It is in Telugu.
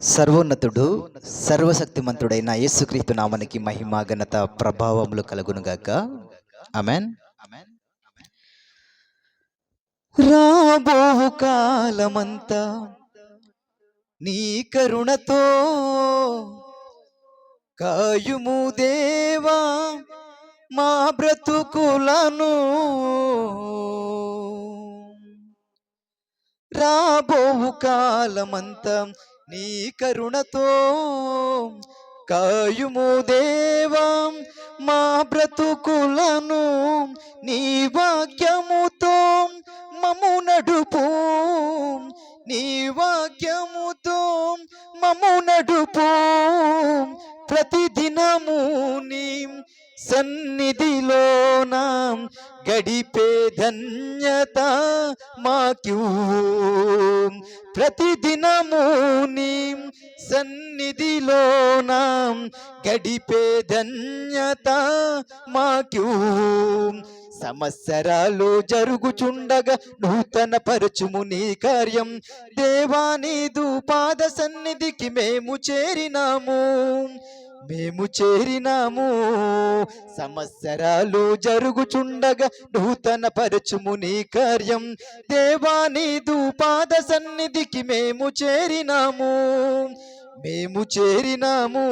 సర్వోన్నతుడు సర్వశక్తిమంతుడైన యేసుక్రీస్తు నామనికి మహిమ ఘనత ప్రభావములు కలుగునుగాక అమెన్ రాబో కాలమంతా నీ కరుణతో కాయుము దేవా మా బ్రతుకులను రాబోవు కాలమంతా నీ కరుణతో. కాయుము దేవా మా బ్రతుకులను నీ వాక్యముతో మము నడుపు. నీ వాక్యముతో మము నడుపు. ప్రతిదినము నీ సన్నిధిలోన గడిపే ధన్యత మాకు ప్రతిదినము నీ సన్నిధిలోన గడిపే ధన్యత మాకు సంవత్సరాలు జరుగుచుండగా నూతన పరచుము నీ కార్యం. దేవానీదు పాద సన్నిధికి మేము చేరినాము. మేము చేరినాము. సంవత్సరాలు జరుగుచుండగా నూతన పరచుము నీ కార్యం. దేవానీదు పాద సన్నిధికి మేము చేరినాము. మేము చేరినాము.